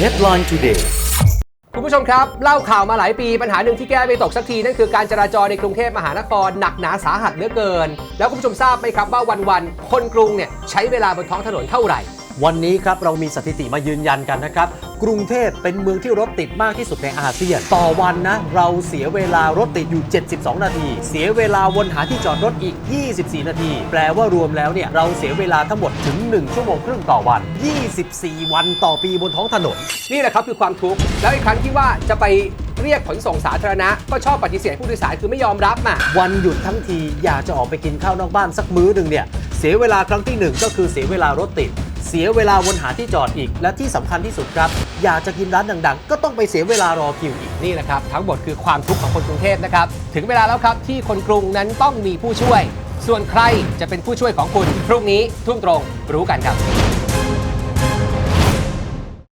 Headline Today คุณผู้ชมครับ เล่าข่าวมาหลายปีปัญหาหนึ่งที่แก้ไม่ตกสักที นั่นคือการจราจรในกรุงเทพมหานครหนักหนาสาหัสเหลือเกิน แล้วคุณผู้ชมทราบไหมครับว่าวันๆคนกรุงเนี่ยใช้เวลาบนท้องถนนเท่าไหร่ วันนี้ครับเรามีสถิติมายืนยันกันนะครับ กรุงเทพเป็นเมืองที่รถติดมากที่สุดในอาเซียน ต่อวันนะ เราเสียเวลารถติดอยู่ 72 นาที เสียเวลาวนหาที่จอดรถอีก 24 นาที แปลว่ารวมแล้วเนี่ยเราเสียเวลาทั้งหมดถึง 1 ชั่วโมงครึ่งต่อวัน 24 วันต่อปีบนท้องถนน นี่แหละครับคือความทุกข์แล้วอีกครั้งที่ว่าจะไปเรียกขนส่งสาธารณะก็ชอบปฏิเสธผู้โดยสารคือไม่ยอมรับอะวันหยุดทั้งทีอยากจะออกไปกินข้าวนอกบ้านสักมื้อหนึ่งเนี่ยเสียเวลาครั้งที่หนึ่งก็คือเสียเวลารถติดเสียเวลาวนหาที่จอดอีก และที่สำคัญที่สุดครับ อยากจะกินร้านดังๆ ก็ต้องไปเสียเวลารอคิวอีกนี่นะครับ ทั้งหมดคือความทุกข์ของคนกรุงเทพนะครับถึงเวลาแล้วครับที่คนกรุงนั้นต้องมีผู้ช่วย ส่วนใครจะเป็นผู้ช่วยของคุณพรุ่งนี้ทุ่มตรงรู้กันครับ